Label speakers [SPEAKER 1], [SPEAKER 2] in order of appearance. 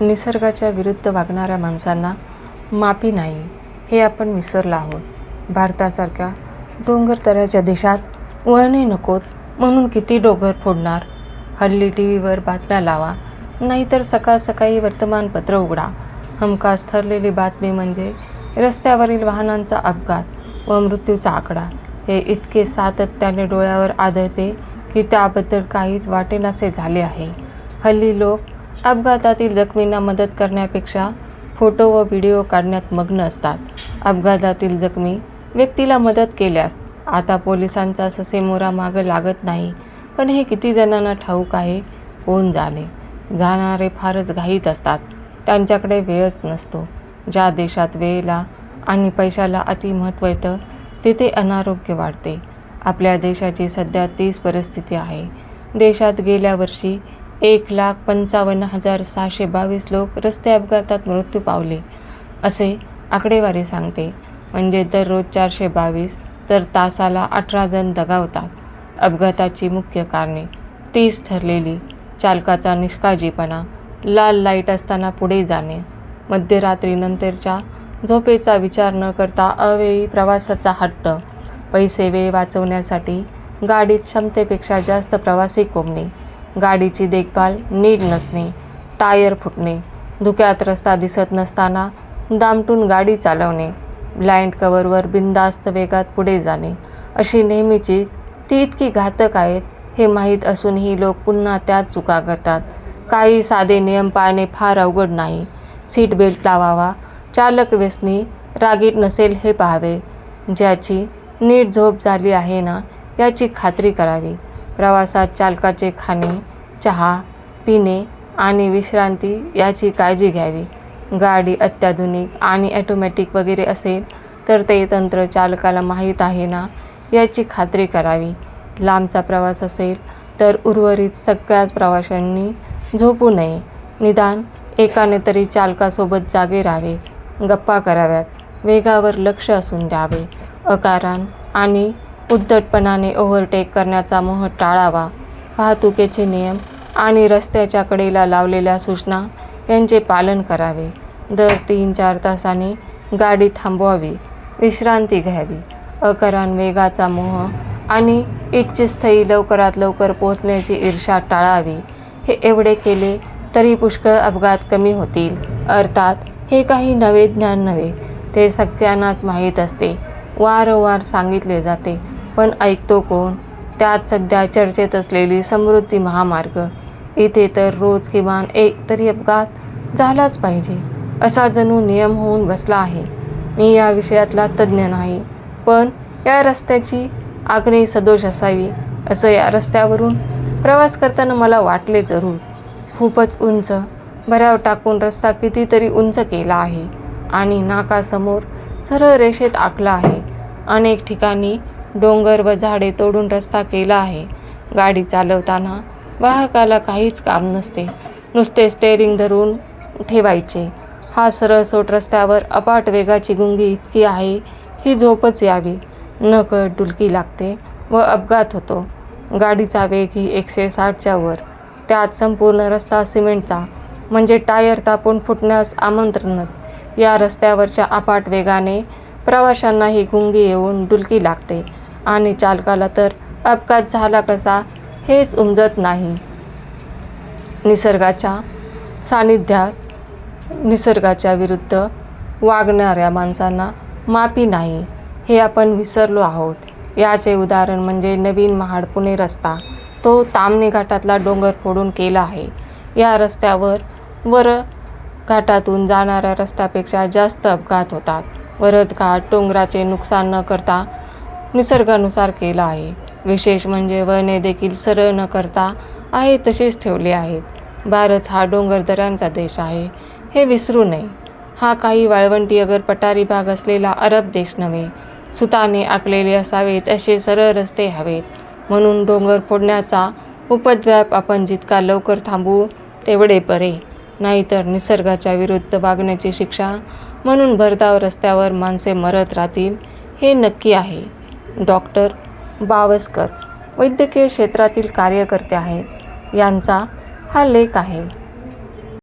[SPEAKER 1] निसर्गाच्या विरुद्ध वागणाऱ्या माणसांना माफी नाही हे आपण विसरलो आहोत. भारतासारख्या डोंगरदऱ्याच्या देशात वळणे नकोत म्हणून किती डोंगर फोडणार? हल्ली टी व्हीवर बातम्या लावा नाहीतर सकाळ सकाळी वर्तमानपत्र उघडा. हमखास ठरलेली बातमी म्हणजे रस्त्यावरील वाहनांचा अपघात व मृत्यूचा आकडा. हे इतके सातत्याने डोळ्यावर आदळते की त्याबद्दल काहीच वाटेनासे झाले आहे. हल्ली लोक अपघातातील जखमींना मदत करण्यापेक्षा फोटो व व्हिडिओ काढण्यात मग्न असतात. अपघातातील जखमी व्यक्तीला मदत केल्यास आता पोलिसांचा ससेमोरा मागं लागत नाही. पण हे किती जणांना ठाऊक आहे कोण जाणे? जाणारे फारच घाईत असतात. त्यांच्याकडे वेळच नसतो. ज्या देशात वेळेला आणि पैशाला अति महत्त्व येतं तिथे अनारोग्य वाढते. आपल्या देशाची सध्या तीच परिस्थिती आहे. देशात गेल्या वर्षी एक लाख पंचावन्न हजार सहाशे बावीस लोक रस्ते अपघातात मृत्यू पावले असे आकडेवारी सांगते. म्हणजे दररोज चारशे बावीस तर तासाला अठरा जण दगावतात. अपघाताची मुख्य कारणे तीच ठरलेली. चालकाचा निष्काळजीपणा लाल लाइट असताना पुढे जाणे मध्यरात्रीनंतरच्या झोपेचा विचार न करता अवेळी प्रवासाचा हट्ट पैसे वेळ वाचवण्यासाठी गाडीत क्षमतेपेक्षा जास्त प्रवासी कोंबणे गाडीची देखभाल नीट नसणे टायर फुटणे धुक्यात रस्ता दिसत नसताना दामटून गाडी चालवणे ब्लाइंड कवरवर बिनधास्त वेगात पुढे जाणे अशी नेहमीचीच ती इतकी घातक आहेत हे माहीत असूनही लोक पुन्हा त्याच चुका करतात. काही साधे नियम पाळणे फार अवघड नाही. सीट बेल्ट लावावा चालक व्यसनी रागीट नसेल हे पाहावे. ज्याची नीट झोप झाली आहे ना याची खात्री करावी. प्रवासात चालकाचे खाणे चहा पिणे आणि विश्रांती याची काळजी घ्यावी. गाडी अत्याधुनिक आणि ॲटोमॅटिक वगैरे असेल तर ते तंत्र चालकाला माहीत आहे ना याची खात्री करावी. लांबचा प्रवास असेल तर उर्वरित सगळ्याच प्रवाशांनी झोपू नये. निदान एकाने तरी चालकासोबत जागे राहावे गप्पा कराव्यात वेगावर लक्ष असून द्यावे. अकारण आणि उद्धटपणाने ओव्हरटेक करण्याचा मोह टाळावा. वाहतुकीचे नियम आणि रस्त्याच्या कडेला लावलेल्या सूचना यांचे पालन करावे. दर तीन चार तासांनी गाडी थांबवावी विश्रांती घ्यावी. अकरान वेगाचा मोह आणि इच्छितस्थळी लवकरात लवकर पोहोचण्याची ईर्षा टाळावी. हे एवढे केले तरी पुष्कळ अपघात कमी होतील. अर्थात हे काही नवे ज्ञान नव्हे ते सगळ्यांनाच माहीत असते. वारंवार सांगितले जाते. पण ऐकतो कोण? त्यात सध्या चर्चेत असलेली समृद्धी महामार्ग. इथे तर रोज किमान एक तरी अपघात झालाच पाहिजे असा जणू नियम होऊन बसला आहे. मी या विषयातला तज्ज्ञ नाही पण या रस्त्याची आग्नेय सदोष असावी असं या रस्त्यावरून प्रवास करताना मला वाटले जरूर. खूपच उंच भऱ्यावर टाकून रस्ता कितीतरी उंच केला आहे आणि नाकासमोर सरळ रेषेत आखला आहे. अनेक ठिकाणी डोंगर व झाडे तोडून रस्ता केला आहे. गाडी चालवताना वाहकाला काहीच काम नसते. नुसते स्टेअरिंग धरून ठेवायचे. हा सरळ सोट रस्त्यावर अपाट वेगाची गुंगी इतकी आहे की झोपच यावी. नकळत डुलकी लागते व अपघात होतो. गाडीचा वेग ही एकशे साठच्या वर. त्यात संपूर्ण रस्ता सिमेंटचा. म्हणजे टायर तापून फुटण्यास आमंत्रणच. या रस्त्यावरच्या अपाट वेगाने प्रवाशांना ही गुंगी येऊन डुलकी लागते. आणि चालकाला तर अपघात झाला कसा हेच उमजत नाही. निसर्गाच्या सानिध्यात निसर्गाच्या विरुद्ध वागणाऱ्या माणसांना माफी नाही हे आपण विसरलो आहोत. याचे उदाहरण म्हणजे नवीन महाड पुणे रस्ता. तो तामणी घाटातला डोंगर फोडून केला आहे. या रस्त्यावर वर घाटातून जाणाऱ्या रस्त्यापेक्षा जास्त अपघात होतात. वरद घाट डोंगराचे नुकसान न करता निसर्गानुसार केला आहे. विशेष म्हणजे वने देखील सरळ न करता आहे तसेच ठेवले आहेत. भारत हा डोंगरदऱ्यांचा देश आहे. हे विसरू नये. हा काही वाळवंटी अगर पठारी भाग असलेला अरब देश नव्हे. सुताने आखलेले असावेत असे सरळ रस्ते हवेत. म्हणून डोंगर फोडण्याचा उपद्व्याप आपण जितका लवकर थांबवू तेवढे बरे नाहीतर निसर्गाच्या विरुद्ध वागण्याची शिक्षा म्हणून भरधाव रस्त्यावर माणसे मरत राहतील हे नक्की आहे. डॉक्टर बावस्कर वैद्यकीय क्षेत्रातील कार्यकर्ते आहेत. यांचा हा लेख आहे.